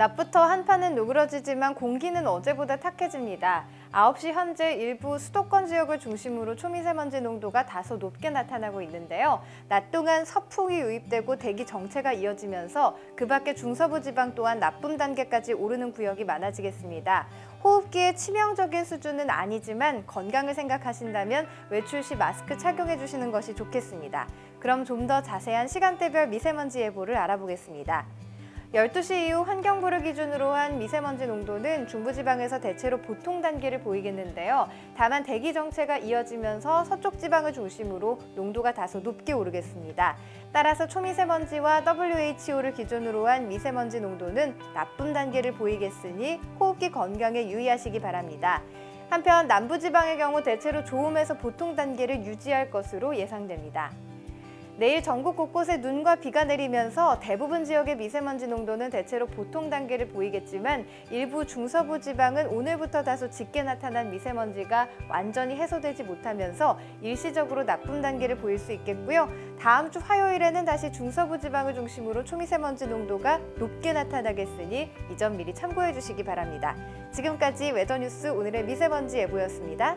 낮부터 한파는 누그러지지만 공기는 어제보다 탁해집니다. 9시 현재 일부 수도권 지역을 중심으로 초미세먼지 농도가 다소 높게 나타나고 있는데요. 낮 동안 서풍이 유입되고 대기 정체가 이어지면서 그 밖에 중서부 지방 또한 나쁨 단계까지 오르는 구역이 많아지겠습니다. 호흡기에 치명적인 수준은 아니지만 건강을 생각하신다면 외출 시 마스크 착용해 주시는 것이 좋겠습니다. 그럼 좀 더 자세한 시간대별 미세먼지 예보를 알아보겠습니다. 12시 이후 환경부를 기준으로 한 미세먼지 농도는 중부지방에서 대체로 보통 단계를 보이겠는데요. 다만 대기 정체가 이어지면서 서쪽 지방을 중심으로 농도가 다소 높게 오르겠습니다. 따라서 초미세먼지와 WHO를 기준으로 한 미세먼지 농도는 나쁨 단계를 보이겠으니 호흡기 건강에 유의하시기 바랍니다. 한편 남부지방의 경우 대체로 좋음에서 보통 단계를 유지할 것으로 예상됩니다. 내일 전국 곳곳에 눈과 비가 내리면서 대부분 지역의 미세먼지 농도는 대체로 보통 단계를 보이겠지만 일부 중서부 지방은 오늘부터 다소 짙게 나타난 미세먼지가 완전히 해소되지 못하면서 일시적으로 나쁨 단계를 보일 수 있겠고요. 다음 주 화요일에는 다시 중서부 지방을 중심으로 초미세먼지 농도가 높게 나타나겠으니 이 점 미리 참고해 주시기 바랍니다. 지금까지 웨더뉴스 오늘의 미세먼지 예보였습니다.